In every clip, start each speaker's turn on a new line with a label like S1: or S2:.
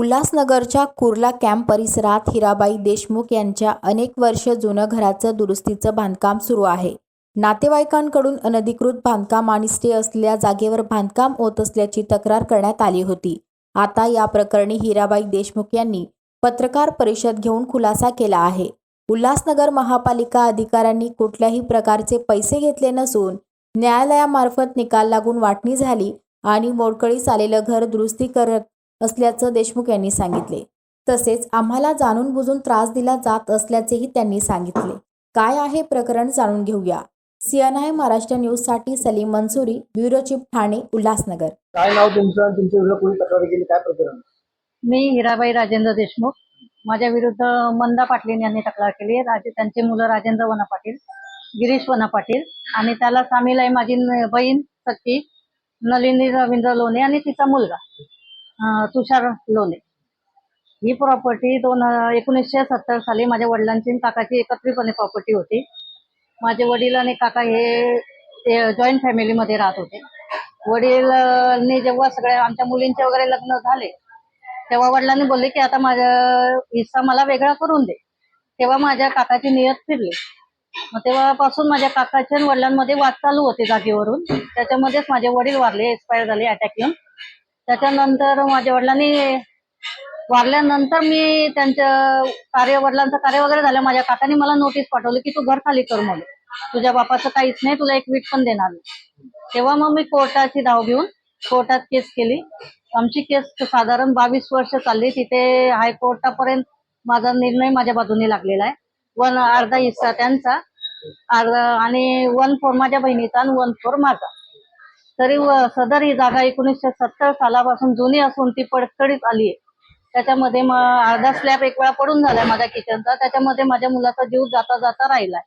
S1: उल्हासनगरच्या कुर्ला कॅम्प परिसरात हिराबाई देशमुख यांच्या अनेक वर्ष जुनं घराचं दुरुस्तीचं बांधकाम सुरू आहे. नातेवाईकांकडून अनधिकृत बांधकाम आणि स्टे असलेल्या जागेवर बांधकाम होत असल्याची तक्रार करण्यात आली होती. आता या प्रकरणी हिराबाई देशमुख यांनी पत्रकार परिषद घेऊन खुलासा केला आहे. उल्हासनगर महापालिका अधिकाऱ्यांनी कुठल्याही प्रकारचे पैसे घेतले नसून न्यायालयामार्फत निकाल लागून वाटणी झाली आणि मोडकळीस आलेलं घर दुरुस्ती करत असल्याचं देशमुख यांनी सांगितले. तसेच आम्हाला जाणून बुजून त्रास दिला जात असल्याचेही त्यांनी सांगितले. काय आहे प्रकरण जाणून घेऊया. सीएनआय महाराष्ट्र न्यूजसाठी सलीम मंसुरी ब्युरो चीफ ठाणे उल्हासनगर.
S2: काय नाव तुमचं आणि तुमच्या विरुद्ध कोणी तक्रार केली? काय प्रकरण?
S3: मी हिराबाई राजेंद्र देशमुख. माझ्या विरुद्ध मंदा पाटील यांनी तक्रार केली. आहे राजे त्यांचे मुलं राजेंद्र वना पाटील गिरीश वना पाटील आणि त्याला सामील आहे माझी बहीण सख्खी नलिनी रवींद्र लोणे आणि तिचा मुलगा. तुषार लोणे. ही प्रॉपर्टी दोन एकोणीसशे सत्तर साली माझ्या वडिलांची आणि काकाची एकत्रितपणे प्रॉपर्टी होती. माझे वडील आणि काका हे जॉईंट फॅमिलीमध्ये राहत होते. वडीलनी जेव्हा सगळ्या आमच्या मुलींचे वगैरे लग्न झाले तेव्हा वडिलांनी बोलले की आता माझा हिस्सा मला वेगळा करून दे. तेव्हा माझ्या काकाची नियत फिरली. मग तेव्हापासून माझ्या काकाच्या वडिलांमध्ये वाद चालू होते जागेवरून. त्याच्यामध्येच माझे वडील वारले एक्सपायर झाले अटॅक येऊन. त्याच्यानंतर माझ्या वडिलांनी वारल्यानंतर मी त्यांच्या कार्य वडिलांचं कार्य वगैरे झालं. माझ्या काकाने मला नोटीस पाठवली की तू घर खाली कर म्हणून. तुझ्या बापाचं काहीच नाही तुला एक वीट पण देणार नाही. तेव्हा मग मी कोर्टाची धाव घेऊन कोर्टात केस केली. आमची केस साधारण बावीस वर्ष चालली. तिथे हायकोर्टापर्यंत माझा निर्णय माझ्या बाजूने लागलेला आहे. वन अर्धा हिस्सा त्यांचा अर्धा आणि वन फोर माझ्या बहिणीचा आणि वन फोर माझा. तरी सदर ही जागा एकोणीसशे सत्तर सालापासून जुनी असून ती पडकडीत आली आहे. त्याच्यामध्ये मग अर्धा स्लॅब एक वेळा पडून झालाय माझ्या किचनचा त्याच्यामध्ये माझ्या मुलाचा जीव जाता जाता राहिलाय.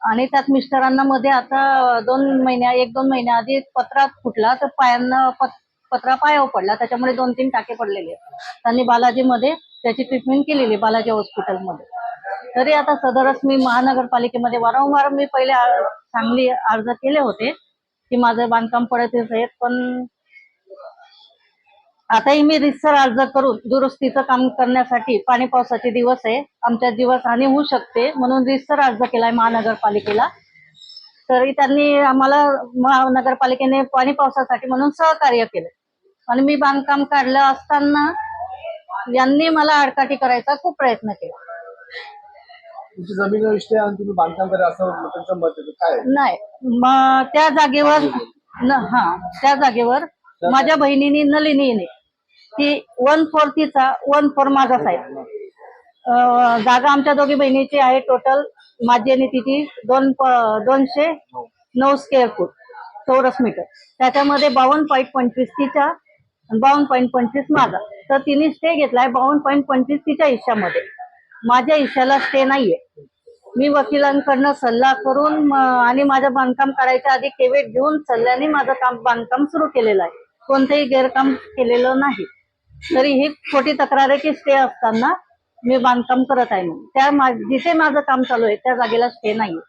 S3: आणि त्यात मिस्टरांना मध्ये आता दोन महिन्या एक दोन महिन्या आधी पत्रा फुटला तर पायांना पत- पत्रा पायावर पडला. त्याच्यामुळे दोन तीन टाके पडलेले त्यांनी बालाजीमध्ये त्याची ट्रीटमेंट केलेली बालाजी हॉस्पिटलमध्ये तरी आता सदरच मी महानगरपालिकेमध्ये वारंवार मी पहिले सांगली अर्ज केले होते. की माझं बांधकाम पडत आहेत पण आताही मी रिसर अर्ज करून दुरुस्तीचं काम करण्यासाठी पाणी पावसाचे दिवस आहे आमच्या दिवस हानी होऊ शकते म्हणून रिसर अर्ज केलाय महानगरपालिकेला. तरी त्यांनी आम्हाला महानगरपालिकेने पाणी पावसासाठी म्हणून सहकार्य केलं. आणि मी बांधकाम काढलं असताना यांनी मला आडकाठी करायचा खूप प्रयत्न केला.
S2: तुमची जमीन विषय आणि तुम्ही बांधकाम करा असं मत आहे काय आहे?
S3: नाही. त्या जागेवर न हा. त्या जागेवर माझ्या बहिणीने नलिनीने ती वन फोर तिचा वन फोर माझाच आहे. अं, जागा आमच्या दोघी बहिणीची आहे टोटल माझी आणि तिची दोन प- दोनशे नऊ स्क्वेअर फूट चौरस मीटर त्याच्यामध्ये बावन्न पॉईंट पंचवीस तिच्या आणि बावन्न पॉईंट पंचवीस माझा. तर तिने स्टे घेतलाय बावन्न पॉईंट पंचवीस तिच्या हिश्श्यामध्ये. माझ्या हिश्श्याला स्टे नाहीये. मी वकिलांकडनं सल्ला करून आणि माझं बांधकाम करायच्या आधी केवेट घेऊन सल्ल्याने माझं काम बांधकाम सुरू केलेलं आहे. कोणतंही गैरकाम केलेलं नाही. तरी ही खोटी तक्रार आहे की स्टे असताना मी बांधकाम करत आहे म्हणून. त्या जिथे माझं काम चालू आहे त्या जागेला स्टे नाहीये.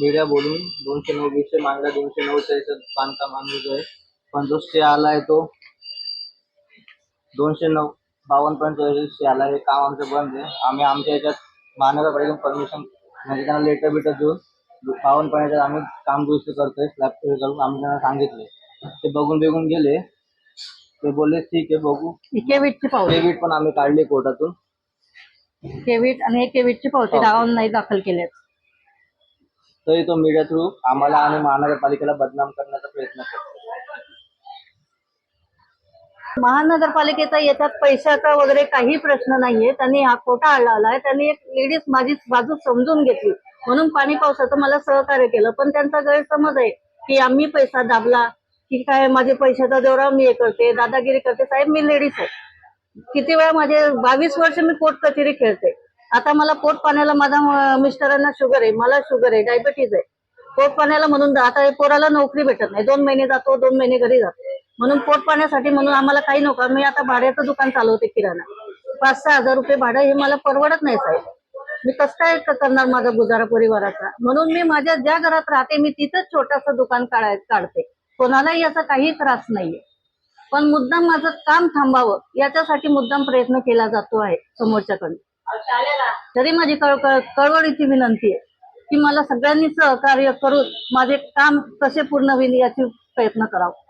S4: मीडिया बोलून दोनशे नऊ वीसशे मागला दोनशे नऊ बांधकाम आम्ही आहे पण जो स्टे आलाय तो दोनशे नऊ बावन्न पॉईंट चौवेचाळीस स्टे आला. हे काम आमचं बंद आहे. आम्ही आमच्या याच्यात महानगरपालिकेतून परमिशन म्हणजे त्यांना लेटर बिटर देऊन बावन्न पॉईंट आम्ही काम दुरुस्त करतोय. स्लॅब करून आम्ही त्यांना सांगितले ते बघून बघून गेले. ते बोलले ठीक आहे बघू.
S3: ही केवीटची पावती.
S4: डेबिट पण आम्ही काढले कोर्टातून.
S3: केवीट आणि हे केवीटची पावती दाखवून नाही दाखल केल्यात.
S4: तरी तो मीडिया थ्रू आम्हाला आणि महानगरपालिकेला बदनाम करण्याचा प्रयत्न करतो
S3: महानगरपालिकेचा येतात पैशाचा वगैरे काही प्रश्न नाहीये. त्यांनी हा खोटा आलाय त्यांनी एक लेडीज माझी बाजू समजून घेतली. म्हणून पाणी पावसाचं मला सहकार्य केलं. पण त्यांचा गैरसमज आहे की आम्ही पैसा दाबला की काय माझे पैशाचा दौरा मी हे करते दादागिरी करते. साहेब मी लेडीज आहे. किती वेळा माझे बावीस वर्ष मी पोट कचेरी खेळते. आता मला पोट पाण्याला माझ्या मिस्टरांना शुगर आहे. मला शुगर आहे. डायबिटीज आहे. पोट पाण्याला म्हणून जा- आता पोराला नोकरी भेटत नाही. दोन महिने जातो दोन महिने घरी जातो. म्हणून पोट पाण्यासाठी म्हणून आम्हाला काही नको. मी आता भाड्याचं दुकान चालवते किराणा. पाच सहा हजार रुपये भाडं हे मला परवडत नाही साहेब. मी कसं काय करणार माझा गुजारा परिवाराचा? म्हणून मी माझ्या ज्या घरात राहते मी तिथंच छोटस दुकान काढाय काढते. कोणालाही याचा काही त्रास नाहीये. पण मुद्दाम माझं काम थांबावं याच्यासाठी मुद्दाम प्रयत्न केला जातो आहे समोरच्याकडून. तरी माझी कळवळीची विनंती आहे की मला सगळ्यांनी सहकार्य करून माझे काम कसे पूर्ण होईल याची प्रयत्न करावा.